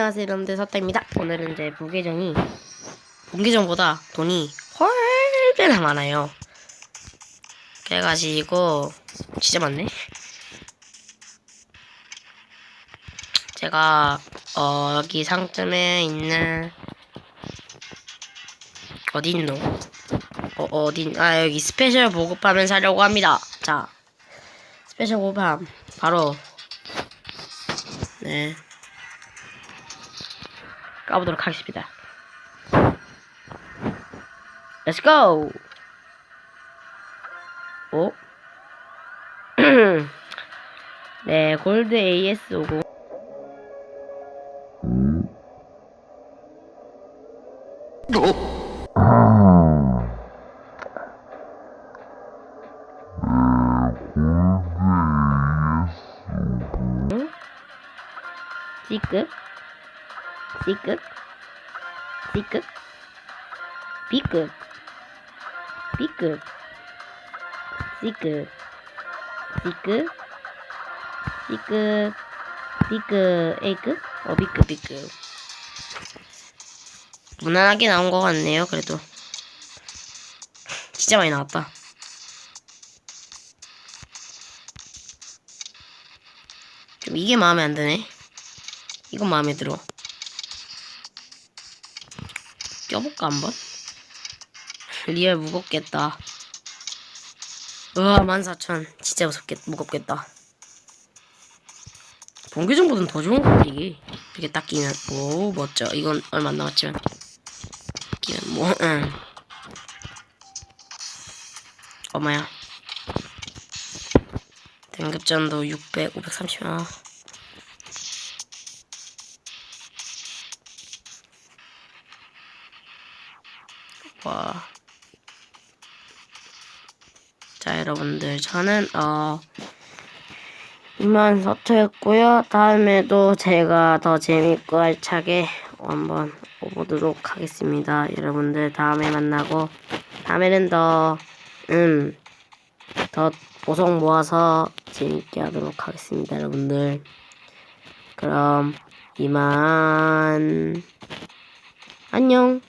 안녕하세요 여러분들. 서태입니다. 오늘은 이제 부계정이 본계정보다 돈이 훨꽤나 많아요. 그래가지고 진짜 많네. 제가 어 여기 상점에 있는 어디 있노? 어 어딘 아 여기 스페셜 보급함을 사려고 합니다. 자 스페셜 보급함. 바로 네 까보도록 하겠습니다. Let's go! 오? 네, 골드 AS 오고. 응? C급? C급? C급? B급? B급? C급? C급? C급? B급? A급? 어, B급, B급. 무난하게 나온 것 같네요, 그래도. 진짜 많이 나왔다. 좀 이게 마음에 안 드네. 이건 마음에 들어. 껴볼까 한번? 리얼 무겁겠다. 으아 14,000 진짜 무섭겠, 무겁겠다. 본계정보다는 더 좋은 거 이게 이렇게 딱 끼면 오 멋져. 이건 얼마 안 나왔지만 끼면 뭐 응. 어마야. 등급전도 600, 530원. 와. 자, 여러분들, 저는, 어, 이만 서투였고요 다음에도 제가 더 재밌고 알차게 한번 오보도록 하겠습니다. 여러분들, 다음에 만나고, 다음에는 더, 음, 더 보석 모아서 재밌게 하도록 하겠습니다, 여러분들. 그럼, 이만, 안녕.